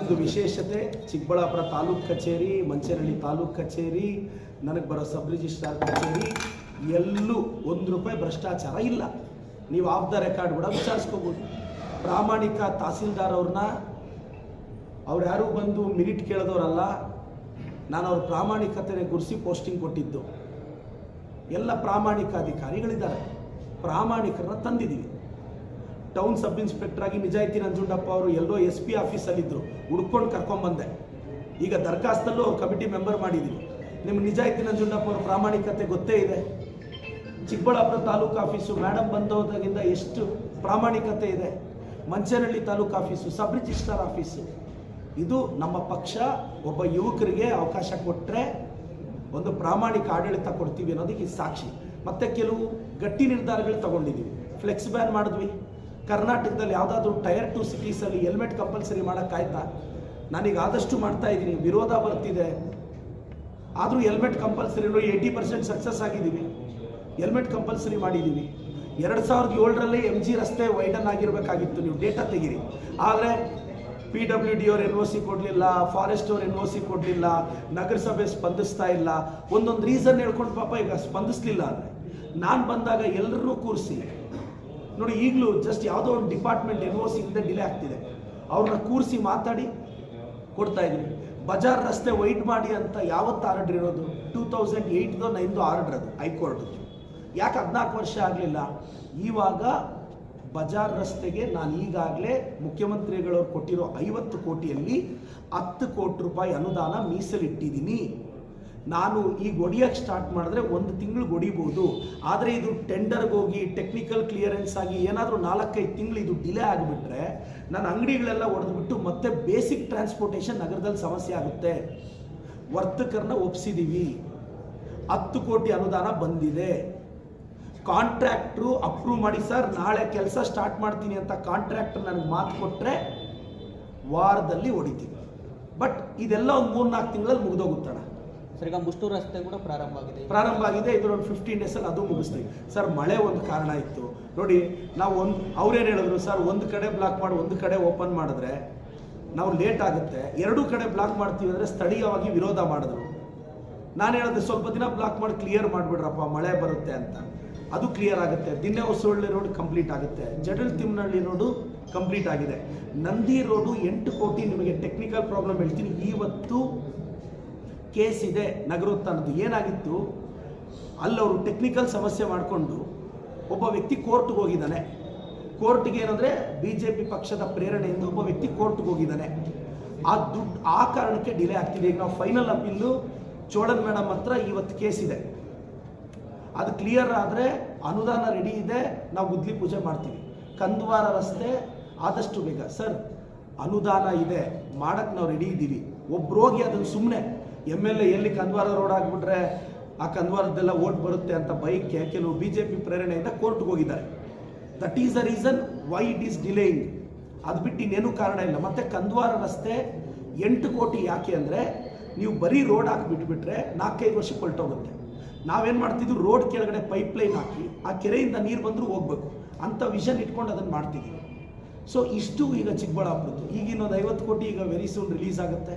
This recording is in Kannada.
ಒಂದು ವಿಶೇಷತೆ ಚಿಕ್ಕಬಳ್ಳಾಪುರ ತಾಲೂಕ್ ಕಚೇರಿ, ಮಂಚೇನಹಳ್ಳಿ ತಾಲೂಕು ಕಚೇರಿ, ನನಗೆ ಬರೋ ಸಬ್ ರಿಜಿಸ್ಟ್ರಾರ್ ಕಚೇರಿ, ಎಲ್ಲೂ ಒಂದು ರೂಪಾಯಿ ಭ್ರಷ್ಟಾಚಾರ ಇಲ್ಲ. ನೀವು ಆಫ್ ದ ರೆಕಾರ್ಡ್ ಕೂಡ ವಿಚಾರಿಸ್ಕೋಬೋದು. ಪ್ರಾಮಾಣಿಕ ತಹಸೀಲ್ದಾರ್ ಅವ್ರನ್ನ ಅವ್ರು ಯಾರೂ ಬಂದು ಮಿನಿಟ್ ಕೇಳಿದವರಲ್ಲ, ನಾನು ಅವ್ರ ಪ್ರಾಮಾಣಿಕತೆನೆ ಗುರುಸಿ ಪೋಸ್ಟಿಂಗ್ ಕೊಟ್ಟಿದ್ದು. ಎಲ್ಲ ಪ್ರಾಮಾಣಿಕ ಅಧಿಕಾರಿಗಳಿದ್ದಾರೆ. ಪ್ರಾಮಾಣಿಕರನ್ನ ತಂದಿದ್ದೀವಿ ಟೌನ್ ಸಬ್ ಇನ್ಸ್ಪೆಕ್ಟರ್ ಆಗಿ ನಿಜಾಯಿತಿ ನಂಜುಂಡಪ್ಪ ಅವರು ಎಲ್ಲೋ ಎಸ್ ಪಿ ಆಫೀಸಲ್ಲಿದ್ದರು ಹುಡ್ಕೊಂಡು ಕರ್ಕೊಂಬಂದೆ ಈಗ ದರ್ಖಾಸ್ತಲ್ಲೂ ಕಮಿಟಿ ಮೆಂಬರ್ ಮಾಡಿದ್ದೀವಿ ನಿಮ್ಗೆ ನಿಜಾಯಿತಿ ನಂಜುಂಡಪ್ಪ ಅವ್ರ ಪ್ರಾಮಾಣಿಕತೆ ಗೊತ್ತೇ ಇದೆ. ಚಿಕ್ಕಬಳ್ಳಾಪುರ ತಾಲೂಕು ಆಫೀಸು ಮೇಡಮ್ ಬಂದೋದಾಗಿಂದ ಎಷ್ಟು ಪ್ರಾಮಾಣಿಕತೆ ಇದೆ. Manchenahalli taluk office, sub registrar office. ಇದು ನಮ್ಮ ಪಕ್ಷ, ಒಬ್ಬ ಯುವಕರಿಗೆ ಅವಕಾಶ ಕೊಟ್ಟರೆ ಒಂದು ಪ್ರಾಮಾಣಿಕ ಆಡಳಿತ ಕೊಡ್ತೀವಿ ಅನ್ನೋದಕ್ಕೆ ಸಾಕ್ಷಿ. ಮತ್ತೆ ಕೆಲವು ಗಟ್ಟಿ ನಿರ್ಧಾರಗಳು ತಗೊಂಡಿದ್ದೀವಿ ಫ್ಲೆಕ್ಸ್ ಬ್ಯಾನ್ ಮಾಡಿದ್ವಿ. ಕರ್ನಾಟಕದಲ್ಲಿ ಯಾವುದಾದ್ರೂ ಟೈರ್ ಟು ಸಿಟೀಸಲ್ಲಿ ಹೆಲ್ಮೆಟ್ ಕಂಪಲ್ಸರಿ ಮಾಡೋಕ್ಕಾಯ್ತಾ ನಾನೀಗ ಆದಷ್ಟು ಮಾಡ್ತಾ ಇದ್ದೀನಿ. ವಿರೋಧ ಬರ್ತಿದೆ. ಆದರೂ ಹೆಲ್ಮೆಟ್ ಕಂಪಲ್ಸರಿలో ಏಯ್ಟಿ ಪರ್ಸೆಂಟ್ ಸಕ್ಸಸ್ ಆಗಿದ್ದೀವಿ. ಹೆಲ್ಮೆಟ್ ಕಂಪಲ್ಸರಿ ಮಾಡಿದ್ದೀವಿ. ಎರಡು ಸಾವಿರದ ಏಳರಲ್ಲಿ ಎಂ ಜಿ ರಸ್ತೆ ವೈಡನ್ ಆಗಿರಬೇಕಾಗಿತ್ತು. ನೀವು ಡೇಟಾ ತೆಗೀರಿ. ಆದರೆ ಪಿ ಡಬ್ಲ್ಯೂ ಡಿ ಅವ್ರು ಎನ್ ಒ ಸಿ ಕೊಡಲಿಲ್ಲ ಫಾರೆಸ್ಟ್ ಅವ್ರು ಎನ್ ಒ ಸಿ ಕೊಡಲಿಲ್ಲ, ನಗರಸಭೆ ಸ್ಪಂದಿಸ್ತಾ ಇಲ್ಲ. ಒಂದೊಂದು ರೀಸನ್ ಹೇಳ್ಕೊಂಡು ಪಾಪ ಈಗ ಸ್ಪಂದಿಸ್ಲಿಲ್ಲ ಅಂದರೆ, ನಾನು ಬಂದಾಗ ಎಲ್ಲರೂ ಕೂರಿಸಿ ನೋಡಿ, ಈಗಲೂ ಜಸ್ಟ್ ಯಾವುದೋ ಒಂದು ಡಿಪಾರ್ಟ್ಮೆಂಟ್ ಎನ್ ಒ ಸಿಯಿಂದ ಡಿಲೇ ಆಗ್ತಿದೆ. ಅವ್ರನ್ನ ಕೂರಿಸಿ ಮಾತಾಡಿ, ಕೊಡ್ತಾ ಇದ್ದೀವಿ ಬಜಾರ್ ರಸ್ತೆ ವೈಟ್ ಮಾಡಿ ಅಂತ ಯಾವತ್ತು ಆರ್ಡ್ರ್ ಇರೋದು? ಟೂ ತೌಸಂಡ್ ಏಯ್ಟ್ದು ನೈನ್ದು ಆರ್ಡರ್ ಅದು, ಹೈಕೋರ್ಟ್. ಯಾಕೆ ಹದಿನಾಲ್ಕು ವರ್ಷ ಆಗಲಿಲ್ಲ? ಇವಾಗ ಬಜಾರ್ ರಸ್ತೆಗೆ ನಾನು ಈಗಾಗಲೇ ಮುಖ್ಯಮಂತ್ರಿಗಳವ್ರು ಕೊಟ್ಟಿರೋ ಐವತ್ತು ಕೋಟಿಯಲ್ಲಿ ಹತ್ತು ಕೋಟಿ ರೂಪಾಯಿ ಅನುದಾನ ಮೀಸಲಿಟ್ಟಿದ್ದೀನಿ. ನಾನು ಈಗ ಹೊಡಿಯೋಕ್ಕೆ ಸ್ಟಾರ್ಟ್ ಮಾಡಿದ್ರೆ ಒಂದು ತಿಂಗಳು ಹೊಡಿಬೋದು ಆದರೆ ಇದು ಟೆಂಡರ್ಗೆ ಹೋಗಿ ಟೆಕ್ನಿಕಲ್ ಕ್ಲಿಯರೆನ್ಸ್ ಆಗಿ ಏನಾದರೂ ನಾಲ್ಕೈದು ತಿಂಗಳು ಇದು ಡಿಲೇ ಆಗಿಬಿಟ್ರೆ ನನ್ನ ಅಂಗಡಿಗಳೆಲ್ಲ ಹೊಡೆದ್ಬಿಟ್ಟು ಮತ್ತೆ ಬೇಸಿಕ್ ಟ್ರಾನ್ಸ್ಪೋರ್ಟೇಷನ್ ನಗರದಲ್ಲಿ ಸಮಸ್ಯೆ ಆಗುತ್ತೆ. ವರ್ತಕರನ್ನ ಒಪ್ಸಿದ್ದೀವಿ ಹತ್ತು ಕೋಟಿ ಅನುದಾನ ಬಂದಿದೆ. ಕಾಂಟ್ರಾಕ್ಟ್ರು ಅಪ್ರೂವ್ ಮಾಡಿ, ಸರ್, ನಾಳೆ ಕೆಲಸ ಸ್ಟಾರ್ಟ್ ಮಾಡ್ತೀನಿ ಅಂತ ಕಾಂಟ್ರಾಕ್ಟರ್ ನನಗೆ ಮಾತು ಕೊಟ್ಟರೆ ವಾರದಲ್ಲಿ ಹೊಡಿತೀವಿ ಬಟ್ ಇದೆಲ್ಲ ಒಂದು ಮೂರ್ನಾಲ್ಕು ತಿಂಗಳಲ್ಲಿ ಮುಗಿದೋಗುತ್ತಣ್ಣ ಸರ್, ಈಗ ರಸ್ತೆ ಕೂಡ ಪ್ರಾರಂಭ ಆಗಿದೆ. ಪ್ರಾರಂಭ ಆಗಿದೆ, ಇದ್ರ ಒಂದು ಫಿಫ್ಟೀನ್ ಡೇಸಲ್ಲಿ ಅದು ಮುಗಿಸ್ತೀವಿ. ಸರ್, ಮಳೆ ಒಂದು ಕಾರಣ ಇತ್ತು. ನೋಡಿ, ನಾವು ಒಂದು ಅವ್ರೇನು ಹೇಳಿದ್ರು, ಸರ್, ಒಂದು ಕಡೆ ಬ್ಲಾಕ್ ಮಾಡಿ, ಒಂದು ಕಡೆ ಓಪನ್ ಮಾಡಿದ್ರೆ ನಾವು ಲೇಟ್ ಆಗುತ್ತೆ. ಎರಡು ಕಡೆ ಬ್ಲಾಕ್ ಮಾಡ್ತೀವಿ ಅಂದರೆ ಸ್ಥಳೀಯವಾಗಿ ವಿರೋಧ ಮಾಡಿದ್ರು. ನಾನು ಹೇಳಿದೆ, ಸ್ವಲ್ಪ ದಿನ ಬ್ಲಾಕ್ ಮಾಡಿ ಕ್ಲಿಯರ್ ಮಾಡಿಬಿಡ್ರಪ್ಪ, ಮಳೆ ಬರುತ್ತೆ ಅಂತ. ಅದು ಕ್ಲಿಯರ್ ಆಗುತ್ತೆ. ದಿನ್ನೆ ಹೊಸಳ್ಳಿ ರೋಡ್ ಕಂಪ್ಲೀಟ್ ಆಗುತ್ತೆ. ಜಡಲ್ ತಿಮ್ಮನಹಳ್ಳಿ ರೋಡು ಕಂಪ್ಲೀಟ್ ಆಗಿದೆ. ನಂದಿ ರೋಡು ಎಂಟು ಕೋಟಿ ನಿಮಗೆ ಟೆಕ್ನಿಕಲ್ ಪ್ರಾಬ್ಲಮ್ ಹೇಳ್ತೀನಿ. ಇವತ್ತು ಕೇಸ್ ಇದೆ ನಗರೋತ್ಥಾನದ್ದು ಏನಾಗಿತ್ತು, ಅಲ್ಲವರು ಟೆಕ್ನಿಕಲ್ ಸಮಸ್ಯೆ ಮಾಡಿಕೊಂಡು ಒಬ್ಬ ವ್ಯಕ್ತಿ ಕೋರ್ಟ್ಗೆ ಹೋಗಿದ್ದಾನೆ. ಕೋರ್ಟ್ಗೆ ಏನಂದರೆ ಬಿ ಜೆ ಪಿ ಪಕ್ಷದ ಪ್ರೇರಣೆಯಿಂದ ಒಬ್ಬ ವ್ಯಕ್ತಿ ಕೋರ್ಟ್ಗೆ ಹೋಗಿದ್ದಾನೆ. ಆ ದುಡ್ಡು, ಆ ಕಾರಣಕ್ಕೆ ಡಿಲೇ ಆಗ್ತಿದೆ. ಈಗ ನಾವು ಫೈನಲ್ ಅಪೀಲು ಚೋಳನ್ ಮೇಡಮ್ ಹತ್ರ ಇವತ್ತು ಕೇಸ್ ಇದೆ. ಅದು ಕ್ಲಿಯರ್ ಆದರೆ ಅನುದಾನ ರೆಡಿ ಇದೆ, ನಾವು ಗುದ್ಲಿ ಪೂಜೆ ಮಾಡ್ತೀವಿ. ಕಂದ್ವಾರ ರಸ್ತೆ ಆದಷ್ಟು ಬೇಗ. ಸರ್ ಅನುದಾನ ಇದೆ ಮಾಡಕ್ಕೆ ನಾವು ರೆಡಿ ಇದ್ದೀವಿ. ಒಬ್ಬರೋಗಿ ಅದನ್ನು ಸುಮ್ಮನೆ ಎಂ ಎಲ್ ಎ ಎಲ್ಲಿ ಕಂದ್ವಾರ ರೋಡ್ ಆಗಿಬಿಟ್ರೆ ಆ ಕಂದ್ವಾರದ್ದೆಲ್ಲ ಓಟ್ ಬರುತ್ತೆ ಅಂತ ಬೈಕ್ಗೆ ಕೆಲವು ಬಿ ಜೆ ಪಿ ಪ್ರೇರಣೆಯಿಂದ ಕೋರ್ಟ್ಗೆ ಹೋಗಿದ್ದಾರೆ. That is the reason why it is delaying ಅದು ಬಿಟ್ಟು ಇನ್ನೇನು ಕಾರಣ ಇಲ್ಲ. ಮತ್ತೆ ಕಂದ್ವಾರ ರಸ್ತೆ ಎಂಟು ಕೋಟಿ ಯಾಕೆ ಅಂದರೆ ನೀವು ಬರೀ ರೋಡ್ ಹಾಕಿಬಿಟ್ಬಿಟ್ರೆ ನಾಲ್ಕೈದು ವರ್ಷಕ್ಕೆ ಹೊರಟೋಗುತ್ತೆ ನಾವೇನು ಮಾಡ್ತಿದ್ವಿ? ರೋಡ್ ಕೆಳಗಡೆ ಪೈಪ್ ಲೈನ್ ಹಾಕಿ ಆ ಕೆರೆಯಿಂದ ನೀರು ಬಂದರೂ ಹೋಗ್ಬೇಕು. ಅಂತ ವಿಷನ್ ಇಟ್ಕೊಂಡು ಅದನ್ನು ಮಾಡ್ತಿದ್ದೀವಿ. ಸೊ ಇಷ್ಟು ಈಗ ಚಿಕ್ಕಬಳ್ಳಾಪುರದ್ದು. ಈಗ ಇನ್ನೊಂದು ಐವತ್ತು ಕೋಟಿ ಈಗ ವೆರಿ ಸೂನ್ ರಿಲೀಸ್ ಆಗುತ್ತೆ.